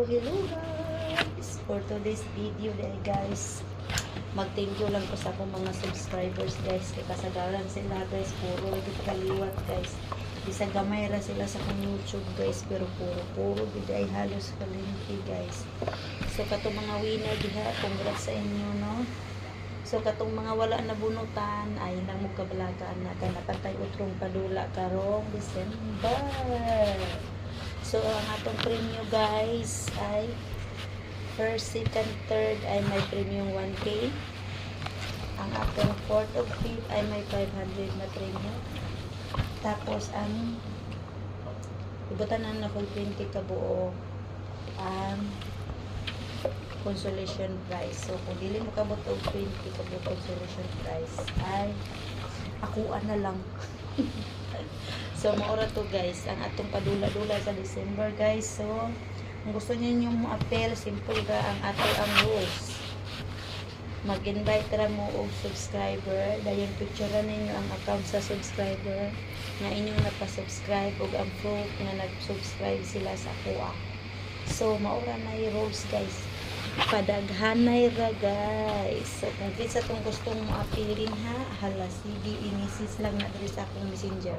Hello, hello guys! For today's video day guys, mag-thank you lang ko sa akong mga subscribers guys. Kaya kasagaran sila guys, puro ito kaliwat guys. Bisa gamay ra sila sa akong YouTube guys, pero puro puro gid ay halos kalinti guys. So katong mga winner diha, congrats sa inyo no. So katong mga wala na bunutan ay lang mo kabalagaan na kay nakatay utrong padula karong December. So ang atong premium guys ay first, second, third ay may premium 1K. Ang atong fourth of fifth ay may 500 na premium. Tapos ang ibutan na full 20 ka buo ang consolation prize. So, kung dili mo kabot og 20 kabot consolation prize, ay akuan na lang. so, maura to guys, ang atong padula-dula sa December guys. So, kung gusto niyo yung appeal, simple ka ang ato ang rules. Mag-invite ra mo og subscriber, dayon picture ninyo ang account sa subscriber na inyong napasubscribe og ang proof na nag-subscribe sila sa kuha. So, maura na yung rules guys padaghanay ra guys so kung kinsa tong gustong mo appealing ha hala sige inisis lang na sa akong messenger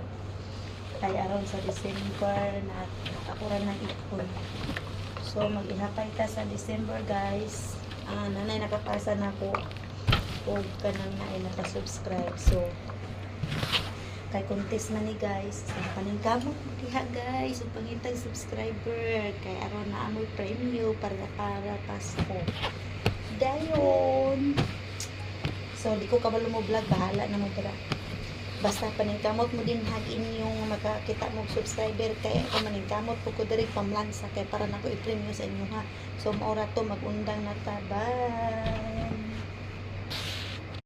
kay aron sa December na ako ra nang ipon. So mag-ihapay ta sa December guys. Ah, nanay nakapasa na ko og kanang na ay nakasubscribe. So kay contest na ni guys ang paningkamot mo diha guys. Ug pangitag subscriber. Kay aron na amoy premium para para Pasko. Dayon. So di ko kabalo mo vlog. Bahala na mo dira basta paningkamot mo din hag inyong makakita mo subscriber kay ako maningkamot po ko diri pamlansa kay para nako i-premium sa inyo ha. So maura to magundang na ta. Bye